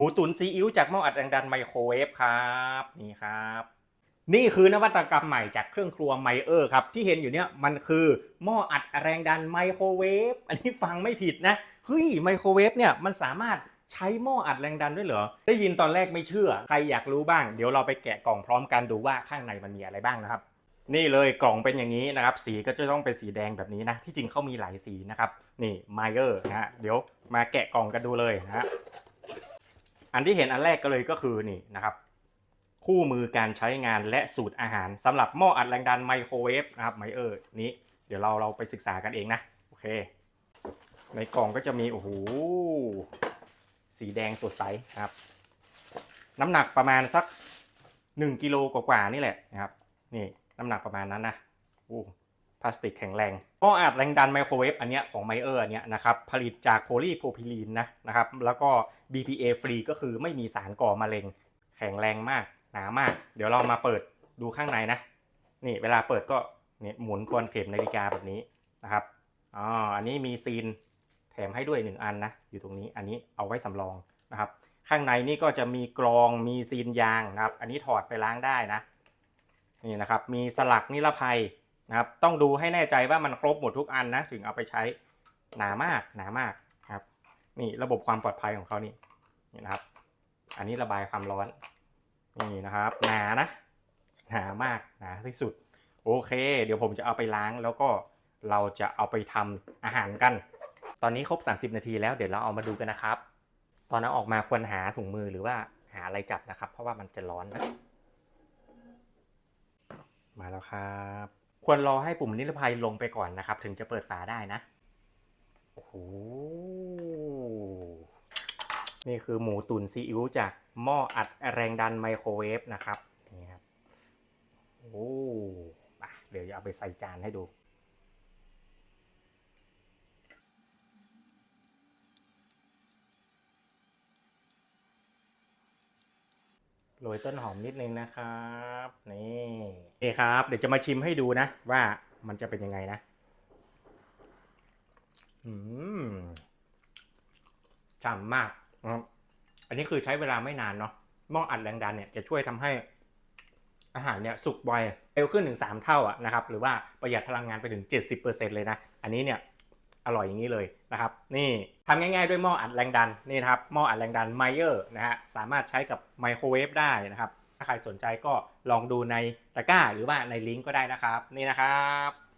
หมูตุ๋นซีอิ๊วจากหม้ออัดแรงดันไมโครเวฟครับนี่ครับ นี่คือนวัตกรรมใหม่จากเครื่องครัวไมเออร์ครับ ที่เห็นอยู่เนี่ยมันคือหม้ออัดแรงดันไมโครเวฟอันนี้ฟังไม่ผิดนะเฮ้ยไมโครเวฟเนี่ยมันสามารถใช้หม้ออัดแรงดันด้วยเหรอ ได้ยินตอนแรกไม่เชื่อ ใครอยากรู้บ้าง เดี๋ยวเราไปแกะกล่องพร้อมกันดูว่าข้างในมันมีอะไรบ้างนะครับ นี่เลยกล่องเป็นอย่างนี้นะครับ สีก็จะต้องเป็นสีแดงแบบนี้นะ ที่จริงเขามีหลายสีนะครับ นี่ไมเออร์นะฮะ เดี๋ยวมาแกะกล่องกันดูเลยนะฮะ อันที่เห็นอันแรกก็เลยก็คือนี่นะครับ คู่มือการใช้งานและสูตรอาหารสำหรับหม้ออัดแรงดันไมโครเวฟนะครับไมเออร์นี้เดี๋ยวเราเราไปศึกษากันเองนะโอเค ในกล่องก็จะมีโอ้โหสีแดงสดใสนะครับ น้ำหนักประมาณสัก1กิโลกว่าๆนี่แหละนะครับนี่น้ำหนักประมาณนั้นนะโอ้ พลาสติกแข็งแรงหม้ออัดแรงดันไมโครเวฟอันเนี้ยของไมเออร์อันเนี้ยนะครับผลิตจากโพลีโพรพิลีนนะนะครับแล้วก็ BPA ฟรีก็คือไม่มีสารก่อมะเร็ง แข็งแรงมากหนามาก เดี๋ยวเรามาเปิดดูข้างในนะ นี่เวลาเปิดก็เนี่ยหมุนทวนเข็มนาฬิกาแบบนี้นะครับอ๋ออันนี้มีซีนแถมให้ด้วยหนึ่งอันนะอยู่ตรงนี้อันนี้เอาไว้สำรองนะครับข้างในนี่ก็จะมีกรองมีซีนยางนะครับ อันนี้ถอดไปล้างได้นะนี่นะครับมีสลักนิรภัย นะครับ ต้องดูให้แน่ใจว่ามันครบหมดทุกอันนะถึงเอาไปใช้หนามากหนามากครับ นี่ระบบความปลอดภัยของเขานี่นี่นะครับ อันนี้ระบายความร้อนนี่นะครับหนานะหนามากหนาที่สุด โอเค เดี๋ยวผมจะเอาไปล้างแล้วก็เราจะเอาไปทำอาหารกัน ตอนนี้ครบ 30 นาทีแล้วเดี๋ยวเราเอามาดูกันนะครับ ตอนนั้นออกมาควรหาถุงมือหรือว่าหาอะไรจับนะครับ เพราะว่ามันจะร้อนนะมาแล้วครับ ควรรอให้ปุ่มนิรภัยลงไปก่อนนะครับ ถึงจะเปิดฝาได้นะ โอ้โห นี่คือหมูตุ๋นซีอิ๊วจากหม้ออัดแรงดันไมโครเวฟนะครับ นี่ครับ โอ้เดี๋ยวจะเอาไปใส่จานให้ดู โรยต้นหอมนิดนึงนะครับนี่นี่ครับ เดี๋ยวจะมาชิมให้ดูนะ ว่ามันจะเป็นยังไงนะอืมฉ่ำมากนะอันนี้คือใช้เวลาไม่นานเนาะหม้ออัดแรงดันเนี่ยจะช่วยทำให้อาหารเนี่ยสุกไวเร็วขึ้นถึง 3 เท่าอะนะครับ หรือว่าประหยัดพลังงานไปถึง 70%เลยนะ อันนี้เนี่ย อร่อยอย่างนี้เลยนะครับนี่ทำง่ายๆด้วยหม้ออัดแรงดันนี่นะครับหม้ออัดแรงดันไมเออร์นะฮะสามารถใช้กับไมโครเวฟได้นะครับถ้าใครสนใจก็ลองดูในตะกร้า หรือว่าในลิงก์ก็ได้นะครับ นี่นะครับ